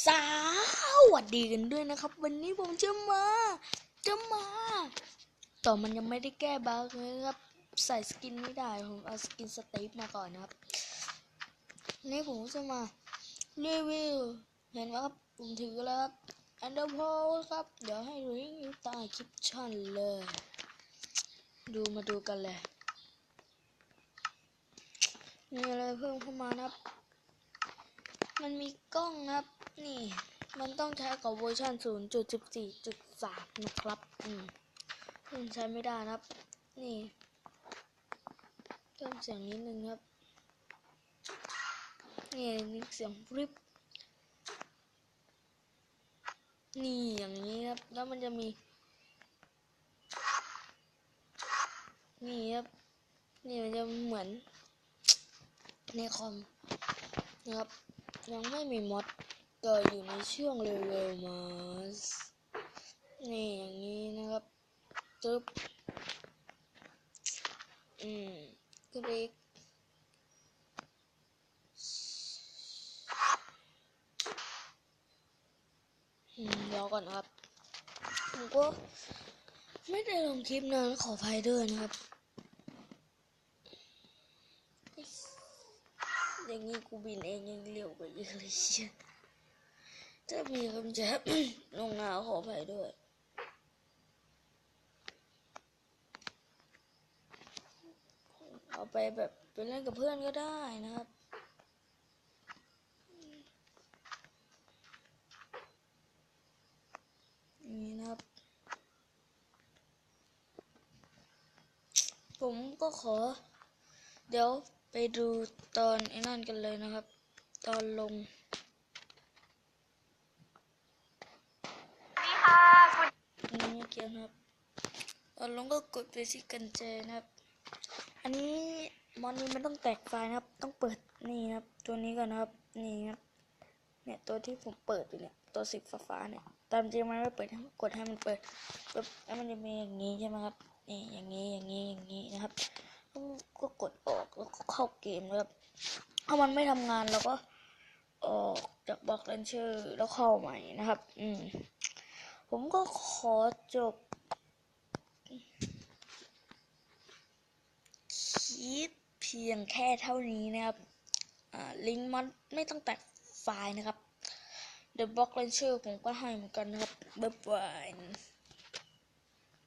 สวัสดีกันด้วยนะครับ วันนี้ผมจะมา จะมา ต่อมันยังไม่ได้แก้บั๊กเลยนะครับ ใส่สกินไม่ได้ ผมเอาสกินสเตปมาก่อนนะครับ นี่ผมจะมารีวิว เห็นไหมครับ ผมถือแล้วครับอันเดอร์โพครับ เดี๋ยวให้ดูที่อยู่ใต้คลิปชั่นเลย ดูมาดูกันเลยมีอะไรเพิ่มเข้ามานะครับ มันมีกล้องนะครับ มันต้องใช้กับเวอร์ชัน0.14.3 นะครับ อืมมันใช้ไม่ได้นะครับ นี่เพิ่มเสียงนิดนึงครับ นี่นี่เสียงริบนี่อย่างนี้ครับ แล้วมันจะมี นี่ครับ นี่มันจะเหมือนในคอมนะครับ ยังไม่มีมอด กิดอยู่ในช่วงเร็วๆมาสนี่อย่างนี้นะครับจึ๊บอืมคลิกอืมรอก่อนนะครับ ผมก็ไม่ได้ลงคลิปนานขออภัยด้วยนะครับ อย่างนี้กูบินเองยังเร็วกว่าเยอะเลยเชีย ถ้ามีคำแจ๊บลงนาขออภัยด้วย เอาไปแบบไปเล่นกับเพื่อนก็ได้นะครับนี่นะครับ ผมก็ขอ เดี๋ยวไปดูตอนไอ้นั่นกันเลยนะครับ ตอนลง นี่ค่ะคุณ นะครับตอนลงก็กดไปที่กันเจนะครับ อันนี้มอนนี้มันต้องแตกไฟนะครับ ต้องเปิดนี่นะครับ ตัวนี้ก่อนนะครับ นี่ครับ เนี่ยตัวที่ผมเปิดอยู่เนี่ย ตัวสีฟ้าเนี่ย ตามจริงมันไม่เปิดกดให้มันเปิดปุ๊บแล้วมันจะมีอย่างนี้ใช่ไหมครับ นี่อย่างนี้อย่างนี้อย่างนี้นะครับก็กดออกแล้วก็เข้าเกมนะครับ ถ้ามันไม่ทำงานเราก็ออกจากบล็อกเลนเชอร์แล้วเข้าใหม่นะครับ อืม ผมก็ขอจบคลิปเพียงแค่เท่านี้นะครับลิงก์มันไม่ต้องแตกไฟล์นะครับ The Block Launcher ผมก็ให้เหมือนกันนะครับบ๊ายบาย